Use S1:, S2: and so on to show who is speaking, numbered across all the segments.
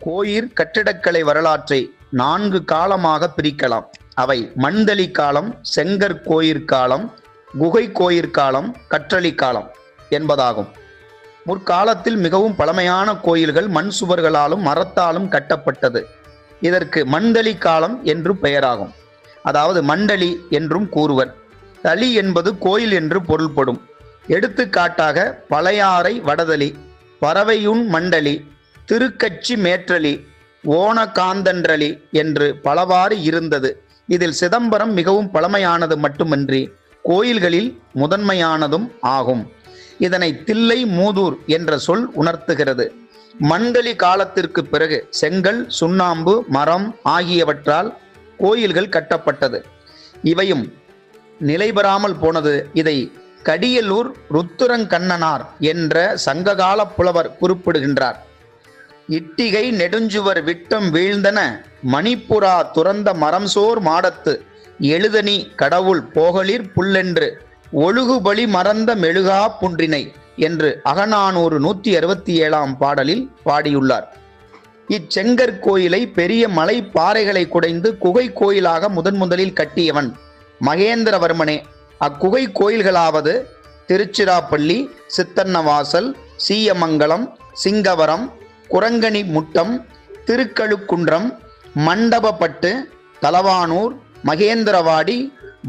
S1: கோயில் கட்டிடக்கலை வரலாற்றை நான்கு காலமாக பிரிக்கலாம். அவை மண்தளி காலம் செங்கற் காலம் குகை கோயிற் காலம் கற்றளி காலம் என்பதாகும். முற்காலத்தில் மிகவும் பழமையான கோயில்கள் மண் சுவர்களாலும் மரத்தாலும் கட்டப்பட்டது. இதற்கு மண்தளி காலம் என்று பெயராகும். அதாவது மண்டலி என்றும் கூறுவர். தளி என்பது கோயில் என்று பொருள்படும். எடுத்துக்காட்டாக பழையாறை வடதளி பறவையுண் மண்டலி திருக்கச்சி மேற்றலி ஓணகாந்தன்றலி என்று பலவாறு இருந்தது. இதில் சிதம்பரம் மிகவும் பழமையானது மட்டுமின்றி கோயில்களில் முதன்மையானதும் ஆகும். இதனை தில்லை மூதூர் என்ற சொல் உணர்த்துகிறது. மண்களி காலத்திற்கு பிறகு செங்கல் சுண்ணாம்பு மரம் ஆகியவற்றால் கோயில்கள் கட்டப்பட்டது. இவையும் நிலைபெறாமல் போனது. இதை கடியலூர் ருத்துரங்கண்ணனார் என்ற சங்ககால புலவர் குறிப்பிடுகின்றார். இட்டிகை நெடுஞ்சுவர் விட்டம் வீழ்ந்தன மணிப்புறா துறந்த மரம்சோர் மாடத்து எழுதனி கடவுள் போகளிர் புல்லென்று ஒழுகுபலி மறந்த மெழுகா புன்றினை என்று அகநானூறு நூற்றி அறுபத்தி ஏழாம் பாடலில் பாடியுள்ளார். இச்செங்கற் கோயிலை பெரிய மலை பாறைகளை குடைந்து குகை கோயிலாக முதன் முதலில் கட்டியவன் மகேந்திரவர்மனே. அக்குகை கோயில்களாவது திருச்சிராப்பள்ளி சித்தன்னவாசல் சீயமங்கலம் சிங்கவரம் குரங்கணி முட்டம் திருக்கழுக்குன்றம் மண்டபப்பட்டு தலவானூர் மகேந்திரவாடி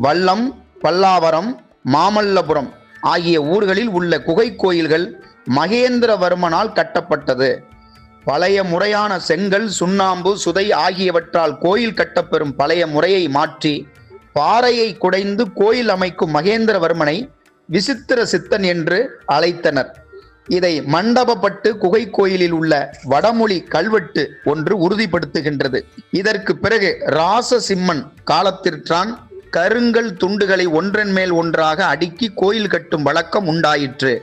S1: வல்லம் பல்லாவரம் மாமல்லபுரம் ஆகிய ஊர்களில் உள்ள குகை கோயில்கள் மகேந்திரவர்மனால் கட்டப்பட்டது. பழைய முறையான செங்கல் சுண்ணாம்பு சுதை ஆகியவற்றால் கோயில் கட்டப்பெறும் பழைய முறையை மாற்றி பாறையை குடைந்து கோயில் அமைக்கும் மகேந்திரவர்மனை விசித்திர சித்தன் என்று அழைத்தனர். இதை மண்டபப்பட்டு குகை கோயிலில் உள்ள வடமொழி கல்வெட்டு ஒன்று உறுதிப்படுத்துகின்றது. இதற்கு பிறகு ராசசிம்மன் காலத்திற்றான் கருங்கல் துண்டுகளை ஒன்றன் மேல் ஒன்றாக அடுக்கி கோயில் கட்டும் வழக்கம் உண்டாயிற்று.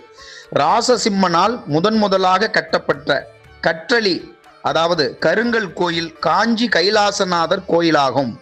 S1: ராசசிம்மனால் முதன் முதலாக கட்டப்பட்ட கற்றளி அதாவது கருங்கல் கோயில் காஞ்சி கைலாசநாதர் கோயிலாகும்.